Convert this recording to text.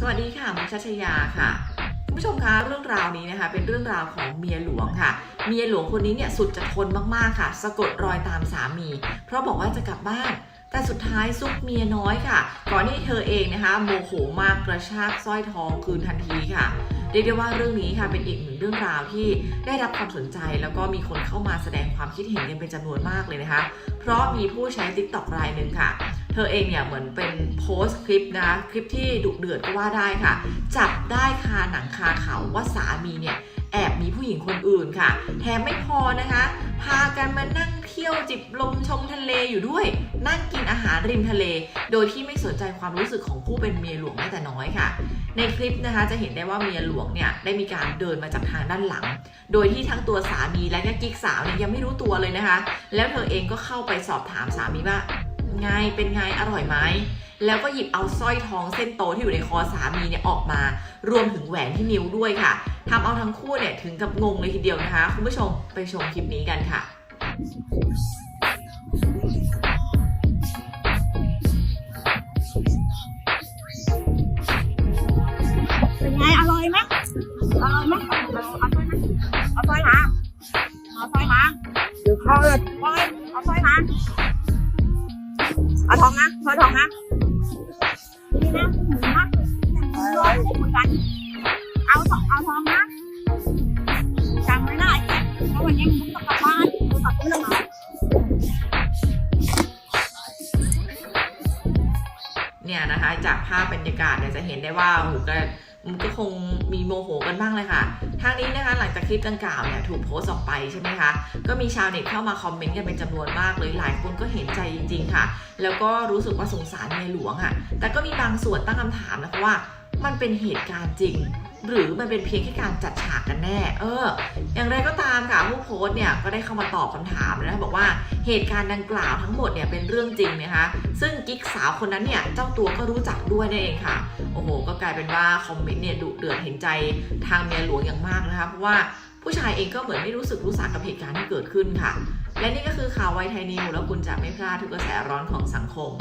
สวัสดีค่ะมุกชัชยาค่ะคุณผู้ชมคะเรื่องราวนี้นะคะ เป็นเรื่องราวของเมียหลวงค่ะ เมียหลวงคนนี้เนี่ยสุดจะทนมากๆค่ะ สะกดรอยตามสามี เพราะบอกว่าจะกลับบ้าน แต่สุดท้ายซุกเมียน้อยค่ะ ก่อนที่เธอเองนะคะโมโหมากกระชากสร้อยทองคืนทันทีค่ะเรียกได้ว่าเรื่องนี้ค่ะเป็นอีกหนึ่งเรื่องราวที่ได้รับความสนใจแล้วก็มีคนเข้ามาแสดงความคิดเห็นกันเป็นจำนวนมากเลยนะคะ เพราะมีผู้ใช้ TikTok รายหนึ่งค่ะ เธอเองเนี่ยเหมือนเป็นโพสต์คลิปนะคลิปที่ดุเดือดก็ว่าได้ค่ะ จับได้คาหนังคาเขาว่าสามีเนี่ยแอบมีผู้หญิงคนอื่นค่ะ แถมไม่พอนะคะ พากันมานั่งเที่ยวจิบลมชมทะเลอยู่ด้วย นั่งกินอาหารริมทะเล โดยที่ไม่สนใจความรู้สึกของผู้เป็นเมียหลวงแม้แต่น้อยค่ะ ในคลิปนะคะจะเห็นได้ว่าเมียหลวงเนี่ยได้มีการเดินมาจากทางด้านหลัง โดยที่ทั้งตัวสามีและก็กิ๊กสาวเนี่ยยังไม่รู้ตัวเลยนะคะ แล้วเธอเองก็เข้าไปสอบถามสามีว่า ไงเป็นไงอร่อยไหมแล้วก็หยิบเอาสร้อยทองเส้นโตที่อยู่ในคอสามีเนี่ยออกมา รวมถึงแหวนที่นิ้วด้วยค่ะทำเอาทั้งคู่เนี่ยถึงกับงงเลยทีเดียวนะคะ คุณผู้ชมไปชมคลิปนี้กันค่ะเป็นไงอร่อยไหมอร่อยไหมเอาเอาสร้อยมาเอาสร้อยมาเดี๋ยวข้าวเลยเอาสร้อยมา เอาทองนะเอาทองนะนี่นะหมูนะรวยเหมือนกันเอาทองเอาทองนะจำไม่ได้เพราะวันนี้มึงต้องกลับบ้านมึงกลับเรื่องมาเนี่ยนะคะ จากภาพบรรยากาศเนี่ยจะเห็นได้ว่าโอ้โหก็มันก็คงมีโมโหกันบ้างเลยค่ะ ทางนี้นะคะหลังจากคลิปดังกล่าวเนี่ยถูกโพสต์ออกไปใช่ไหมคะก็มีชาวเน็ตเข้ามาคอมเมนต์กันเป็นจำนวนมากเลยหลายคนก็เห็นใจจริง ๆ ค่ะ แล้วก็รู้สึกว่าสงสารเมียหลวงอะแต่ก็มีบางส่วนตั้งคำถามนะคะว่า มันเป็นเหตุการณ์จริง หรือมันเป็นเพียงแค่การจัดฉากกันแน่ เออ อย่างไรก็ตามค่ะผู้โพสต์เนี่ยก็ได้เข้ามาตอบคำถามนะคะบอกว่าเหตุการณ์ดังกล่าวทั้งหมดเนี่ยเป็นเรื่องจริงนะคะ ซึ่งกิ๊กสาวคนนั้นเนี่ยเจ้าตัวก็รู้จักด้วยนั่นเองค่ะ โอ้โห ก็กลายเป็นว่าคอมเมนต์เนี่ยดุเดือดเห็นใจทางเมียหลวงอย่างมากนะคะ เพราะว่าผู้ชายเองก็เหมือนไม่รู้สึกรู้สากับเหตุการณ์ที่เกิดขึ้นค่ะ และนี่ก็คือข่าวไวไทยนิวแล้วคุณจะไม่พลาดทุกกระแสร้อนของสังคม